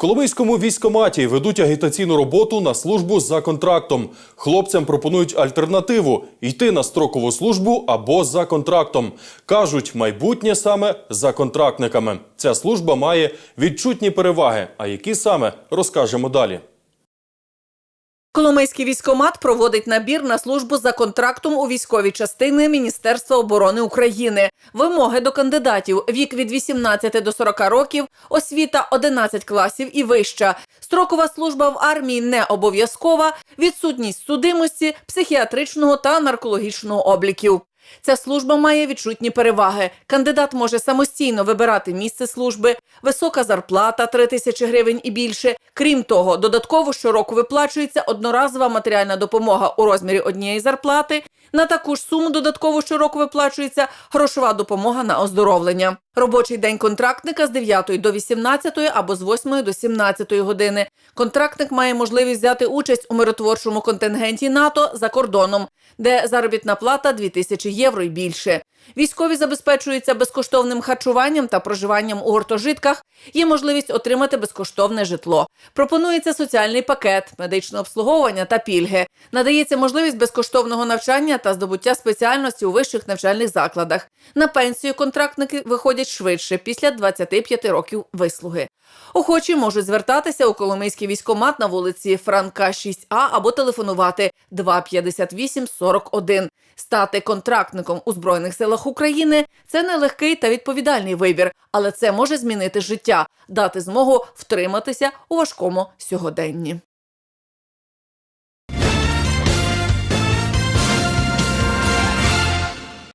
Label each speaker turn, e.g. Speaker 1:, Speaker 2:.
Speaker 1: Коломийському військоматі ведуть агітаційну роботу на службу за контрактом. Хлопцям пропонують альтернативу йти на строкову службу або за контрактом. кажуть, майбутнє саме за контрактниками. Ця служба має відчутні переваги. А які саме розкажемо далі.
Speaker 2: Коломийський військомат проводить набір на службу за контрактом у військові частини Міністерства оборони України. Вимоги до кандидатів: вік від 18 до 40 років, освіта 11 класів і вища. Строкова служба в армії не обов'язкова, відсутність судимості, психіатричного та наркологічного обліків. Ця служба має відчутні переваги. Кандидат може самостійно вибирати місце служби, висока зарплата 3 тисячі гривень і більше. Крім того, додатково щороку виплачується одноразова матеріальна допомога у розмірі однієї зарплати. На таку ж суму додатково щороку виплачується грошова допомога на оздоровлення. Робочий день контрактника з 9 до 18 або з 8 до 17 години. Контрактник має можливість взяти участь у миротворчому контингенті НАТО за кордоном, де заробітна плата 2000 євро і більше. Військові забезпечуються безкоштовним харчуванням та проживанням у гуртожитках. Є можливість отримати безкоштовне житло. Пропонується соціальний пакет, медичне обслуговування та пільги. Надається можливість безкоштовного навчання та здобуття спеціальності у вищих навчальних закладах. На пенсію контрактники виходять швидше після 25 років вислуги. Охочі можуть звертатися у Коломийський військомат на вулиці Франка 6А або телефонувати 258 41. Стати контрактником у Збройних силах України це нелегкий та відповідальний вибір, але це може змінити життя, дати змогу втриматися у важкому сьогоденні.